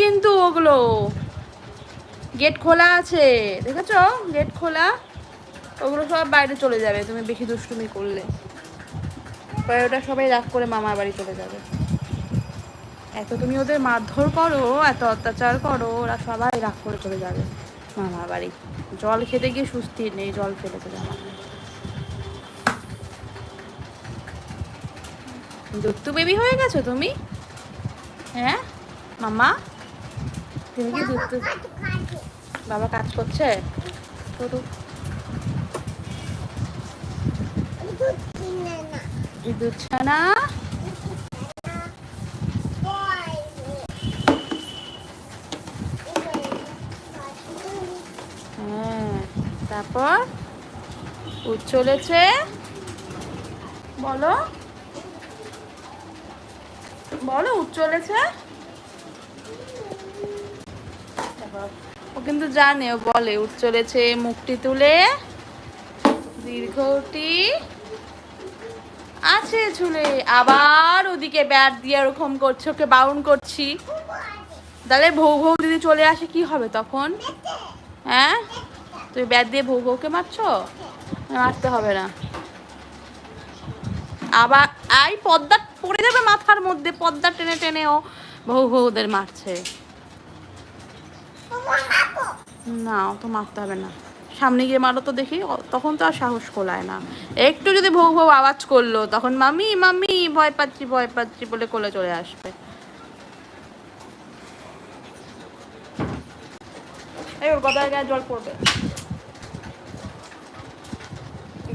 কিন্তু ওগুলো। গেট খোলা আছে, দেখেছ? গেট খোলা, ওগুলো সব বাইরে চলে যাবে, তুমি বেশি দুষ্টুমি করলে। পরে ওটা সবাই রাগ করে মামার বাড়ি চলে যাবে। এত তুমি ওদের মারধর করো, এত অত্যাচার করো, ওরা সবাই রাগ করে চলে যাবে মামার বাড়ি। জল খেতে গিয়ে সুস্থি নেই, জল ফেলেছে জামা দুত্তু বেবি হয়ে গেছো তুমি? হ্যাঁ? মামা তুমি কি বাবা কাজ করছে? করুক দুধ ছানা হ্যাঁ তারপর? উঠ চলেছে? বলো। বলো উঠ চলেছে তারপর ও কিন্তু জানে, ও বলে, উঠ চলেছে, মুখটি তুলে। দীর্ঘটি আছে ঝুলে আবার ওদিকে ব্যাট দিয়ে ওরকম করছে, ওকে বাউন করছি। তাহলে ভৌ ভৌ দিদি চলে আসে, কি হবে তখন? হ্যাঁ? তুই ব্যাট দিয়ে ভৌ ভৌকে মারছো? মারতে হবে না। আবার, আই, পদ্মা পড়ে যাবে মাথার মধ্যে, পদ্মা টেনে টেনে ও ভৌ ভৌদের মারছে। না তো মারতে হবে না। সামনে গিয়ে মারো তো দেখি তখন তো আর সাহস কোলায় না। একটু যদি ভৌ ভৌ আওয়াজ করল তখন মামি মামি ভয় পাচ্ছি ভয় পাচ্ছি বলে কোলে চলে আসবে। এই ওর গদায় গায়ে জল পড়বে।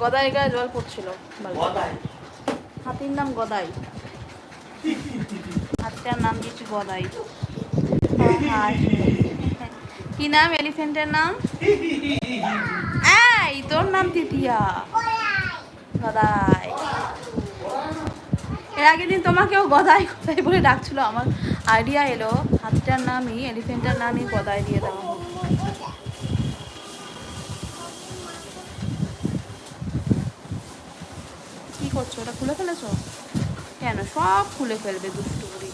গদায় গায়ে জল পড়ছিল। হাতির নাম গদাই। হাতিটার নাম দিচ্ছি গদাই। হ্যাঁ, কি নাম? এলিফেন্টের নাম? এই, তোর নাম তিটিয়া গদাই। এর আগের দিন তোমাকেও গদাই গদাই বলে ডাকছিল। আমার আইডিয়া এলো। হাতিটার নামই এলিফেন্টের নামই গদাই দিয়ে হোক। কি করছ? ওটা খুলে ফেলেছো? কেন? সব খুলে ফেলবে দুষ্টু বুড়ি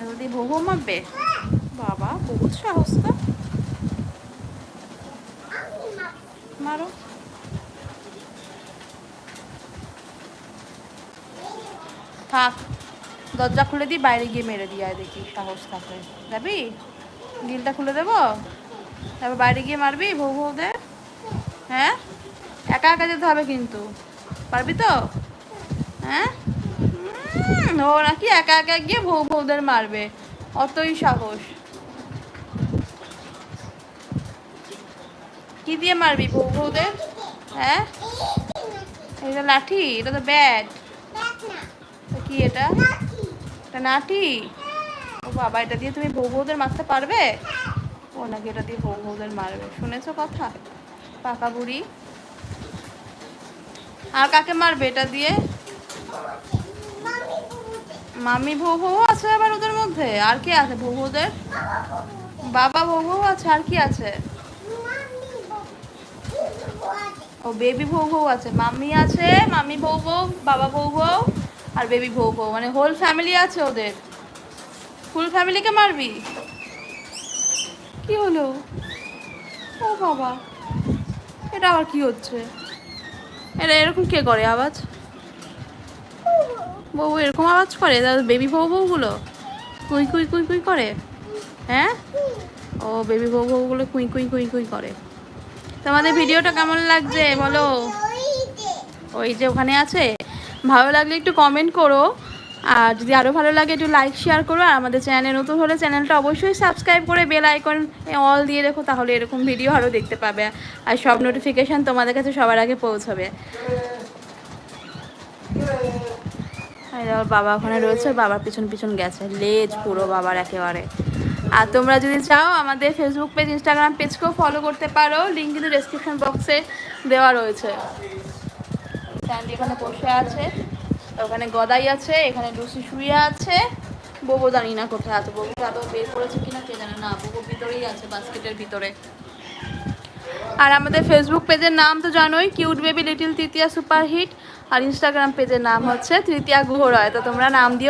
যদি বহু মাপবে? বাবা, বহুত সাহস তো। মারো। থাক, দরজা খুলে দিই বাইরে গিয়ে মেরে দিয়ে দেখি সাহস থাকলে যাবি? গিলটা খুলে দেবো? তারপর বাইরে গিয়ে মারবি বউ বউদের হ্যাঁ? একা একা যেতে হবে কিন্তু। পারবি তো? হ্যাঁ? ও নাকি একা একা গিয়ে বউ বউদের মারবে। অতই সাহস। কি দিয়ে মারবি বউ বউদের হ্যাঁ? এটা লাঠি, এটা তো ব্যাট। কি এটা? এটা নাঠি ও বাবা, এটা দিয়ে তুমি বউ বউদের মারতে পারবে? ও নাকি এটা দিয়ে বউ বউদের মারবে। শুনেছো কথা? পাকা বুড়ি। আর কাকে মারবে এটা দিয়ে? মামি বউ বউ আছে আবার ওদের মধ্যে? আর কে আছে বউ বউদের? বাবা বউ বউ আছে, আর কি আছে? ও বেবি বউ বউ আছে। মামি আছে, মামি বউ বউ, বাবা বউ বউ, আর বেবি বউ বউ। মানে হোল ফ্যামিলি আছে ওদের। ফুল ফ্যামিলিকে মারবি? কি হলো? ও বাবা, এটা আবার কি হচ্ছে? এটা এরকম কে করে আওয়াজ? বউ এরকম আওয়াজ করে? বেবি বউ বউগুলো? কুই কুই কুই কুই করে? হ্যাঁ? ও বেবি বউ বউগুলো কুই কুই কুই কুই করে। তোমাদের ভিডিওটা কেমন লাগছে বলো? ওই যে ওখানে আছে। ভালো লাগলে একটু কমেন্ট করো। আর যদি আরও ভালো লাগে একটু লাইক শেয়ার করো। আর আমাদের চ্যানেল নতুন হলে চ্যানেলটা অবশ্যই সাবস্ক্রাইব করে বেল আইকন অল দিয়ে রেখো, তাহলে এরকম ভিডিও আরও দেখতে পাবে। আর সব নোটিফিকেশান তোমাদের কাছে সবার আগে পৌঁছবে। আর বাবা ওখানে রয়েছে বাবার পিছন পিছন গেছে। লেজ পুরো বাবার একেবারে। আর তোমরা যদি চাও, আমাদের ফেসবুক পেজ ইনস্টাগ্রাম পেজকেও ফলো করতে পারো। লিঙ্ক কিন্তু ডেসক্রিপশন বক্সে দেওয়া রয়েছে। স্যান্ডি এখানে বসে আছে। ওখানে গদাই আছে, এখানে লুসি শুয়ে আছে। ববু জানি না কোথায় আছে। ববু আদৌ বের করেছে কিনা কে জানে না। ববু ভিতরেই আছে বাস্কেটের ভিতরে। আর আমাদের ফেসবুক পেজের নাম তো জানোই cute baby little Tritiya superhit আর ইনস্টাগ্রাম পেজের নাম হচ্ছে তৃতীয়া গুহ রয় তো তোমরা নাম দিয়ে